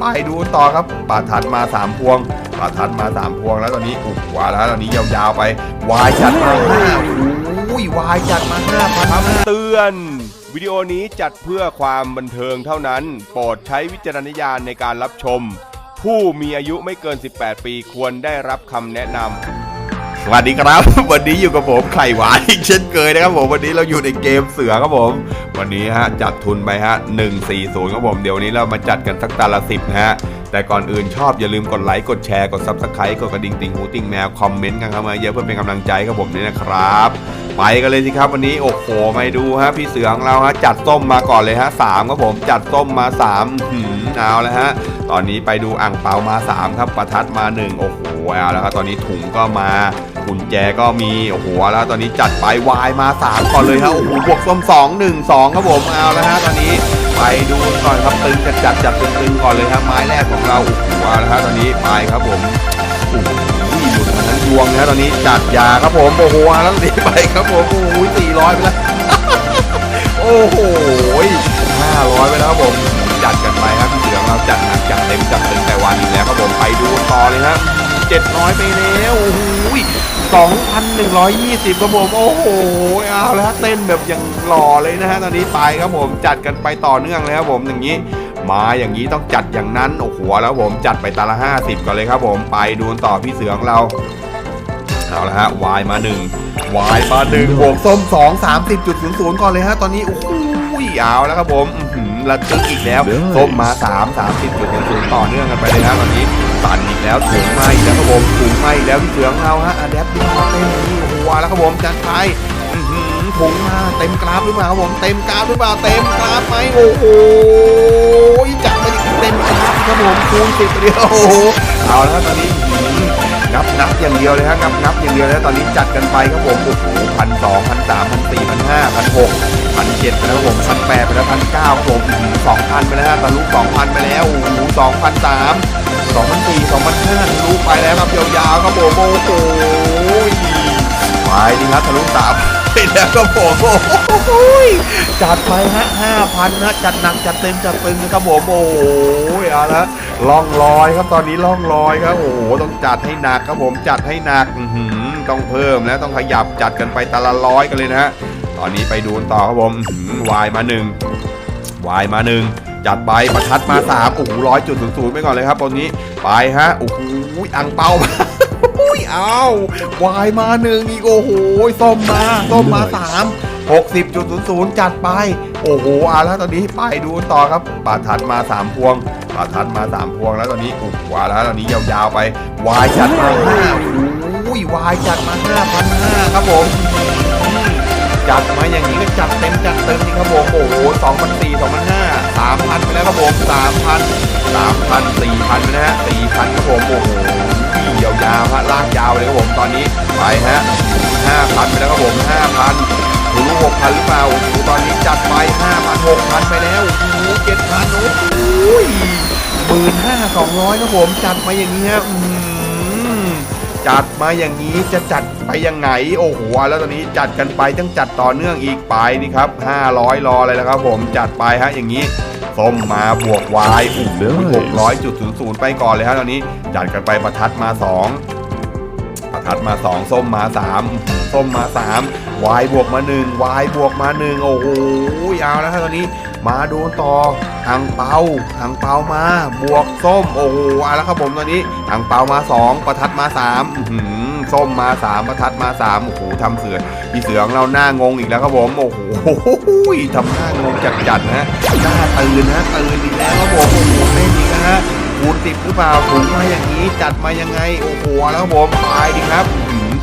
ไปดูต่อครับปาทัดมาสามพวงปาทัดมาสามพวงแล้วตอนนี้อุกวาแล้วตอนนี้ยาวๆไปวายจัดมาห้าอุ้ยวายจัดมาห้าพันเตือน วิดีโอนี้จัดเพื่อความบันเทิงเท่านั้น โปรดใช้วิจารณญาณในการรับชม ผู้มีอายุไม่เกิน 18 ปีควรได้รับคำแนะนำ สวัสดีครับ วันนี้อยู่กับผมไข่หวานอีกเช่นเคยนะครับผมวันนี้เราอยู่ในเกมเสือครับผม วันนี้ฮะจัดทุนไปฮะ140ครับผมเดี๋ยวนี้เรามาจัดกันสักตาละสิบนะฮะแต่ก่อนอื่นชอบอย่าลืมกดไลค์กดแชร์กดซับสไครต์กดกระดิ่งติ่งหูติ่งแมวคอมเมนต์กันเข้ามาเยอะเพื่อเป็นกำลังใจครับผมนี่นะครับ ไปกันเลยสิครับวันนี้โอ้โหมาดูฮะพี่เสือของเราฮะจัดส้มมาก่อนเลยฮะสามครับผมจัดส้มมาสามหืมเอาแล้วฮะตอนนี้ไปดูอ่างเปามาสามครับประทัดมาหนึ่งโอ้โหเอาแล้วครับตอนนี้ถุงก็มา กุญแจก็มีโอ้โหแล้วตอนนี้จัดไปวายมาสามก่อนเลยครับโอ้โหบวกส้มสองหนึ่งสองครับผมเอาแล้วฮะตอนนี้ไปดูก่อนครับตึงจัดจัดจัดตึงๆก่อนเลยครับไม้แรกของเราโอ้โหเอาแล้วฮะตอนนี้ไปครับผมโอ้โหหลุดมาทั้งดวงนะตอนนี้จัดยาครับผมโอ้โหแล้วนี่ไปครับผมโอ้โหสี่ร้อยไปแล้ว 2,120ครับผมโอ้โหเอาแล้วเต้นแบบยังหล่อเลยนะฮะตอนนี้ไปครับผมจัดกันไปต่อเนื่องเลยครับผมอย่างนี้ มาอย่างนี้ต้องจัดอย่างนั้นโอ้โหแล้วผมจัดไปตาละ 50ก่อนเลยครับผมไปดูต่อพี่เสือของเราเอาละฮะวายมาหนึ่งวายมาหนึ่งบวกส้ม2 30.00ก่อนเลยฮะตอนนี้โอ้โหเอาแล้วครับผม ระทึกอีกแล้วส้มมาสามสามสิบจุดศูนย์ศูนย์ต่อเนื่องกันไปเลยฮะตอนนี้ตันอีกแล้วถุงไหมาอีกแล้วครับผมถุงไหมาอีกแล้วพี่เสือของเราฮะอะแดปดิ้งมาเต้นนี่โอ้โหเอาแล้วครับผมจัดไปอื้อหือถุงมาเต็มกราฟหรือเปล่าครับผมเต็มกราฟหรือเปล่าเต็มกราฟไหมโอ้โหจัดไปอีกเต็มกราฟครับผมคูณสิบไปเดียวโอ้โหเอาแล้วครับตอนนี้ นับนับอย่างเดียวเลยฮะนับนับอย่างเดียวแล้วตอนนี้จัดกันไปครับผมโอ้โหพันสองพันสามพันสี่พันห้าพันหกพันเจ็ดไปแล้วผมพันแปดไปแล้วพันเก้าผมสองพันไปแล้วฮะตะลุสองพันไปแล้วโอ้โหสองพันสามสองพันสี่สองพันห้าทะลุไปแล้วครับยาวๆครับผมโอ้โหไปดีครับทะลุสามไปแล้วครับผมโอ้โหจัดไปฮะห้าพันฮะจัดหนักจัดเต็มจัดตึงครับผมโอ้โหเอาละ ล่องลอยครับตอนนี้ล่องลอยครับโอ้โหต้องจัดให้หนักครับผมจัดให้หนักอืต้องเพิ่มแล้วต้องขยับจัดกันไปตะละร้อยกันเลยนะฮะตอนนี้ไปดูต่อครับผมวายมาหนึ่งวายมาหนึ่งจัดไปประทัดมาสามโอ้โหร้อยจุดศูนย์ศูนย์ไปก่อนเลยครับตอนนี้ไปฮะโอ้โหอังเปามาอุ้ยเอาวายมาหนึ่งอีกโอ้โหส้มมาส้มมาสามหกสิบจุดศูนย์ศูนย์จัดไป โอ้โหเอาแล้วตอนนี้ไปดูต่อครับประทัดมาสามพวงประทัดมาสามพวงแล้วตอนนี้อุบวาแล้วตอนนี้ยาวๆไปวายจัดมาห้าอุ้ยวายจัดมาห้าพันห้าครับผมจัดมาอย่างนี้ก็จัดเต็มจัดเต็มนี่ครับผมโอ้โหสองพันสี่สองพันห้าสามพันไปแล้วครับผมสามพันสามพันสี่พันไปนะฮะสี่พันครับผมโอ้โหยาวๆฮะลากยาวเลยครับผมตอนนี้ไปฮะห้าพันไปแล้วครับผมห้าพัน พันหรือเปล่าโอ้โหตอนนี้จัดไปห้าพันหกพันไปแล้วโอ้โหเจ็ดพันโอ้โหหมื่นห้าสองร้อยครับผมจัดมาอย่างนี้ฮะอืมจัดมาอย่างนี้จะจัดไปยังไงโอ้โหแล้วตอนนี้จัดกันไปต้องจัดต่อเนื่องอีกไปนี่ครับ 500 รอเลยแล้วครับผมจัดไปฮะอย่างนี้ส้มมาบวกวายโอ้โหหกร้อยจุดศูนย์ศูนย์ไปก่อนเลยฮะตอนนี้จัดกันไปประทัดมา 2 ประทัดมา 2 ส้มมา 3 ส้มมา 3 วายบวกมา 1 วายบวกมา 1 โอ้โหยาวแล้วฮะตอนนี้ มาโดูต่อหางเปาหางเปามา บวกส้ม โอ้โหเอาแล้วครับผมตอนนี้หางเปามา 2 ประทัดมา3อื้อหือส้มมา 3 ประทัดมา 3 โอ้โหทำเสือพี่เสือของเราหน้างงอีกแล้วครับผม โอ้โหทำหน้างงจัดๆนะฮะหน้าตื่นนะตื่นอีกแล้วครับผมโอ้โหเล่นอีกนะฮะ คูณติดหรือเปล่าถุงมาอย่างนี้จัดมายังไงโอ้โหแล้วครับผมตายดิครับ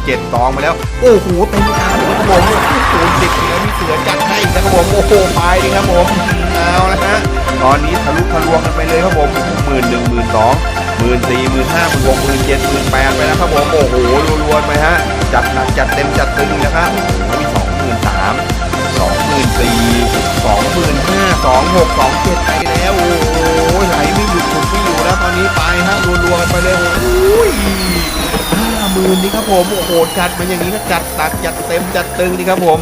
เจ็ดซองมาแล้ว โอ้โหเต็มจานเลยครับผมคูณติดแล้วพี่เสือจัดให้อีกนะครับผมโอ้โหไปดิครับผมเอาละฮะตอนนี้ทะลุทะลวงกันไปเลยครับผมหมื่นหนึ่งหมื่นสองหมื่นสี่หมื่นห้าหมื่นหกหมื่นเจ็ดหมื่นแปดไปแล้วครับผมโอ้โหรัวๆไปฮะจัดหนักจัดเต็มจัดตึงนะครับโอ้โหสองหมื่นสามสองหมื่นสี่สองหมื่นห้าสองหกสองเจ็ดไปแล้วโอ้ นี้ไปฮะรัวๆกันไปเลยโอ้ยห้าหมื่นนี่ครับผมโอ้โหจัดมาอย่างนี้ก็จัดตักจัดเต็มจัดตึงนี่ครับผม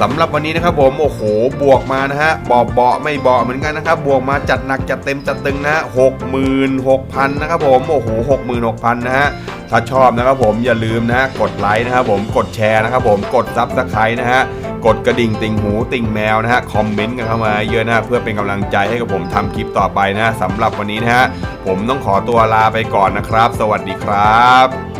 สำหรับวันนี้นะครับผมโอ้โหบวกมานะฮะบอบเบาะไม่เบาะเหมือนกันนะครับบวกมาจัดหนักจัดเต็มจัดตึงนะฮะหกหมื่นหกพันนะครับผมโอ้โหหกหมื่นหกพันนะฮะถ้าชอบนะครับผมอย่าลืมนะฮะกดไลค์นะครับผมกดแชร์นะครับผมกดซับสไครต์นะฮะ กดกระดิ่งติ่งหูติ่งแมวนะฮะคอมเมนต์กันเข้ามาเยอะนะฮะเพื่อเป็นกำลังใจให้กับผมทำคลิปต่อไปนะฮะสำหรับวันนี้นะฮะผมต้องขอตัวลาไปก่อนนะครับ สวัสดีครับ